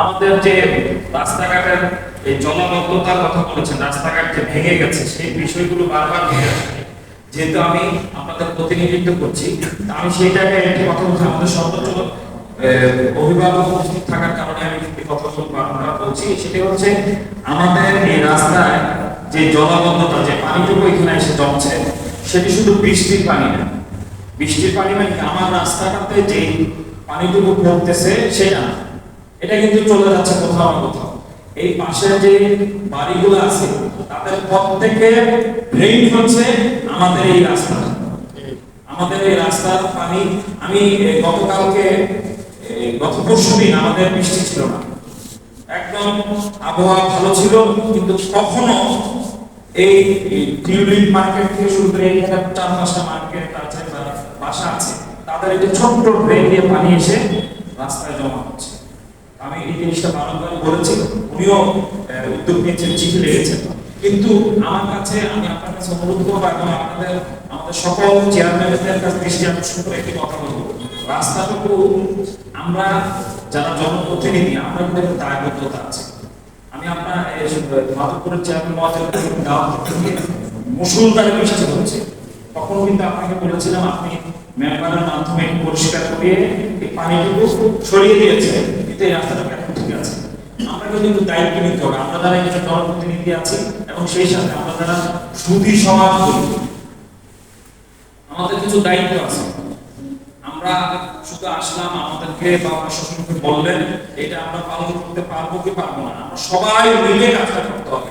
আমাদের যে রাস্তাঘাটের এই জলাবদ্ধতার কথা বলেছেন, রাস্তাঘাট যে ভেঙে গেছে, সেই বিষয়গুলো বারবার ভেঙে আসছে। যেহেতু আমি আপনাদের প্রতিনিধিত্ব করছি আমি সেই জায়গায় একটি কথা বলছি, আমাদের সর্বোচ্চ অভিভাবক উপস্থিত থাকার কারণে আমি একটি কথা বলব আমরা বলছি, সেটি হচ্ছে আমাদের এই রাস্তায় যে জলাবদ্ধতা, যে পানিটুকু এখানে এসে জমছে, সেটি শুধু বৃষ্টির পানি না। বৃষ্টির পানি মানে আমার রাস্তাটাতে যে পানিটুকু পড়তেছে, সেটা। এটা কিন্তু চলে যাচ্ছে কোথাও না কোথাও। এই পাশে যে বাড়িগুলো আছে, তাদের প্রত্যেকে ড্রেন হচ্ছে আমাদের এই রাস্তা। আমাদের এই রাস্তার পানি, আমি গতকালকে গত পরশু দিন আমাদের বৃষ্টি ছিল না। একদম আবহাওয়া ভালো ছিল, কিন্তু কখনো এই টিউলিপ মার্কেট থেকে শুরু করে এখানে চার পাঁচটা মার্কেট আছে বাসা আছে, তাদের যে ছোট্ট ড্রেন দিয়ে পানি এসে রাস্তায় আমি এই জিনিসটা বারংবার বলেছি, উনিও উদ্যোগ নিয়েছেন, চিঠি লিখেছেন। কিন্তু আমার কাছে, আমি আপনার কাছে অনুরোধ করব এবং আপনাদের, আমাদের সকল চেয়ারম্যানদের কাছে দৃষ্টি আকর্ষণ করে একটি কথা বলব। রাস্তাটুকু আমরা যারা জনপ্রতিনিধি, আমরা কিন্তু একটা দায়বদ্ধতা আছে। আমি আপনার মাধবপুরের চেয়ারম্যান মহাজনের মুসুলধারে বৃষ্টি হচ্ছে তখন কিন্তু আপনাকে বলেছিলাম, আপনি মেম্বারের মাধ্যমে পরিষ্কার করিয়ে এই পানিটুকু সরিয়ে দিয়েছেন। এই রাস্তাটা আছে। আমরা কিন্তু দায়িত্ব নিতে হবে। আমরা দ্বারা জনপ্রতিনিধি আছে এবং সেই সাথে আমরা দ্বারা সমাজ করি আমাদের কিছু দায়িত্ব আছে। আমরা শুধু আসলাম, আমাদেরকে বা প্রশাসনকে বললেন, এটা আমরা পালন করতে পারব কি পারব না। আমরা সবাই মিলে কাজটা করতে হবে।